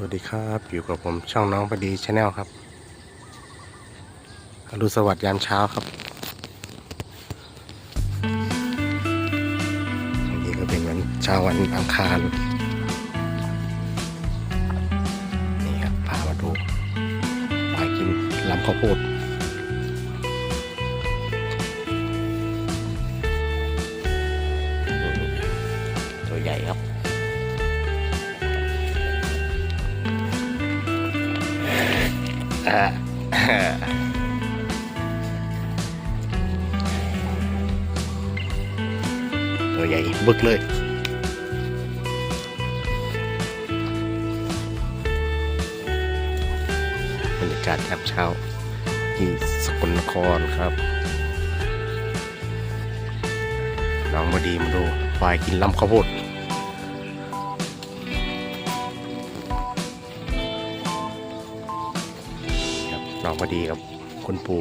สวัสดีครับอยู่กับผมช่องน้องพอดีชาแนลครับอรุณสวัสดิ์ยามเช้าครับวันนี้ก็เป็นวันเช้าวันอังคารนี่ครับพามาดูไปกินลำข้าวโพด ตัวใหญ่บึกเลยบรรยากาศยามเช้าที่สกลนครครับ น้องมาดีมาดูควายกินลำข้าวโพด องพอดีครับคุณปู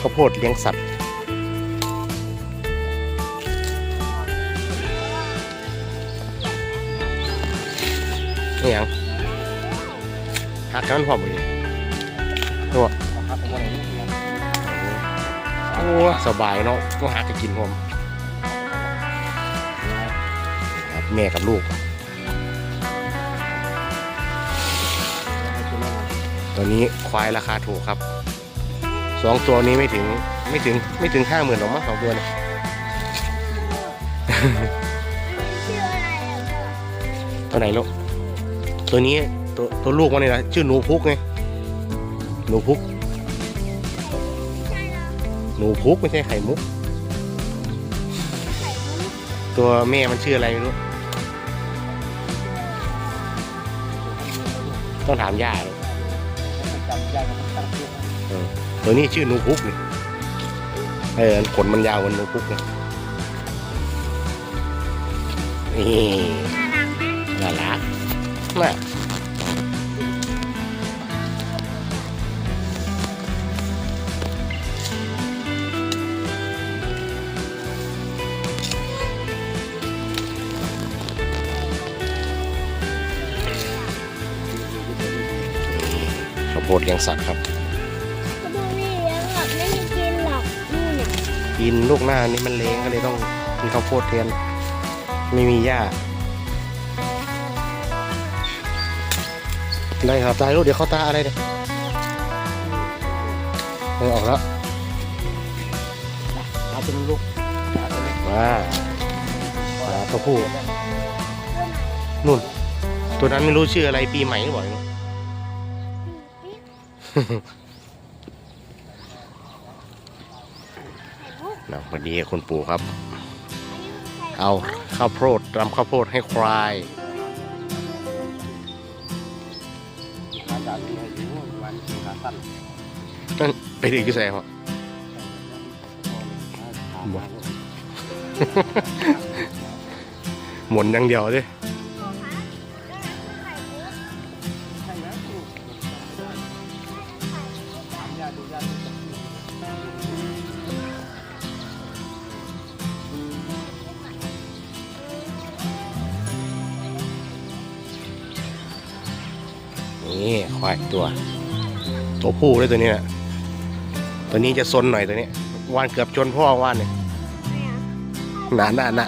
ข้าวโพดเลี้ยงสัตว์นี่ยังหักกันพร้อมเลยตัว โอ้สบายเนาะก็หักจะกินพร้อมครับแม่กับลูก ตัวนี้ควายราคาถูกครับสองตัวนี้ไม่ถึงไม่ถึงไม่ถึงห้าหมื่นหรอกมั้งสองตัวเนี่ยชื่ออะไรอะพ่อตัวไหนลูกตัวนี้ตัวตัวลูกมันเนี่ยนะชื่อหนูพุกไงหนูพุกใช่แล้ว หนูพุกไม่ใช่ไข่มุก ตัวแม่มันชื่ออะไรไม่รู้ ต้องถามย่าเลยเออตัวนี้ชื่อหนูพุกนี่เออขนมันยาวกว่าหนูพุกนะนี่น่ารักน่ารักน่ะข้า วโพดเลี้ยงสัตว์ครับเขาบอกนี่เลี้ยงแบบไม่มีกินหรอกนู่นน่ะกินลูกหน้านี่มันเล้งก็เลยต้องกินข้าวโพดแทนไม่มีหญ้าได้ครับตายลูกเดี๋ยวเข้าตาอะไรเนี่ยเออออกแล้วเอาเป็นลูกมาปลาตัวผู้นู่น ตัวนั้นไม่รู้ชื่ออะไรปีใหม่หรือเปล่าเนี่ยนะพอดีคุณปู่ครับ เอาข้าวโพดรำข้าวโพดให้ควายขาจานนี้ให้อยู่วันขาสั้นนั่นไปดีกี่แสงวะบ่หมุนอย่างเดียวดิ นี่ควายตัว ตัวผู้เลยตัวนี้นะตัวนี้จะซนหน่อยตัวนี้วานเกือบชนพ่อวานเนี่ยหนาหนาหนา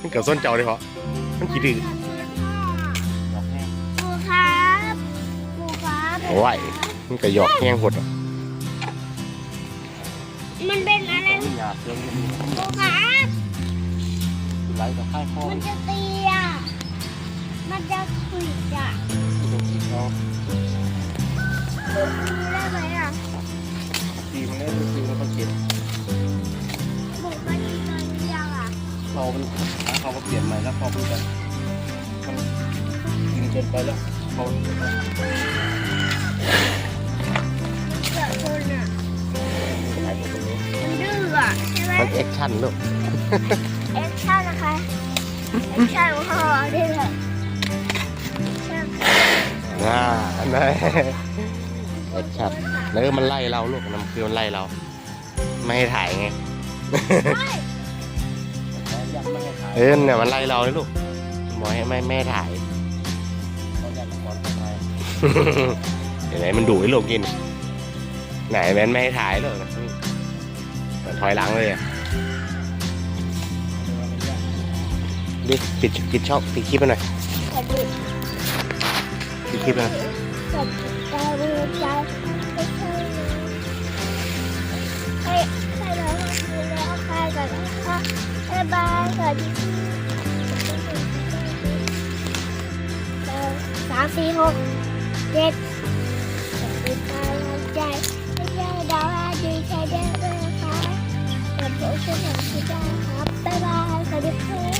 มันเกือบส้นเจ้าเลยเพราะมันขี้ดื้อดอกแห้งปูครับปูครับเอาไว้มันก็หยอกแห้งหดอะมันเป็นอะไรต้องหยาบเรื่องนี้ปูครับคือไรกับค่ายข้อมันจะตีอะมันจะขวิดอะ เราได้ไหมอะตีมันได้ดูซิมันต้องเก็บบุกมันมีตัวเดียวอะเรามันเขาก็เปลี่ยนใหม่แล้วพอพูดกันมันยิงจนไปแล้วเขาเกิดคนอะมันดื้ออะใช่ไหมมันแอคชั่นลูกแอคชั่นนะคะแอคชั่นของพ่อได้เลย น่าแน่แอคชั่นแล้วมันไล่เราลูกมันคือมันไล่เรา ไม่ให้ถ่ายไงยังไม่ให้ถ่ายเออเนี่ยมันไล่เราเลยลูกบอกให้ไม่ไม่ให้ถ่ายเขาอยากขอถ่ายเห็นไหมมันดุให้ลูกกิน ไหนแมนไม่ให้ถ่ายเลยนะมันถอยหลังเลยอะดิปิดปิดช่องปิดคลิปไปหน่อยสวัสดีปิด คลิปไปหน่อยสวัสดีดาวเรืองใจไม่ใช่เฮ้ยใช่แล้วคือแล้วไปก่อนนะคะบ๊ายบายสวัสดีสามสี่หกเจ็ดสวัสดีค่ะกำลังใจไม่ใช่ดาวอาดีใช้ได้ด้วยนะคะขอบคุณสำหรับที่ได้ครับบ๊ายบายสวัสดีค่ะครับ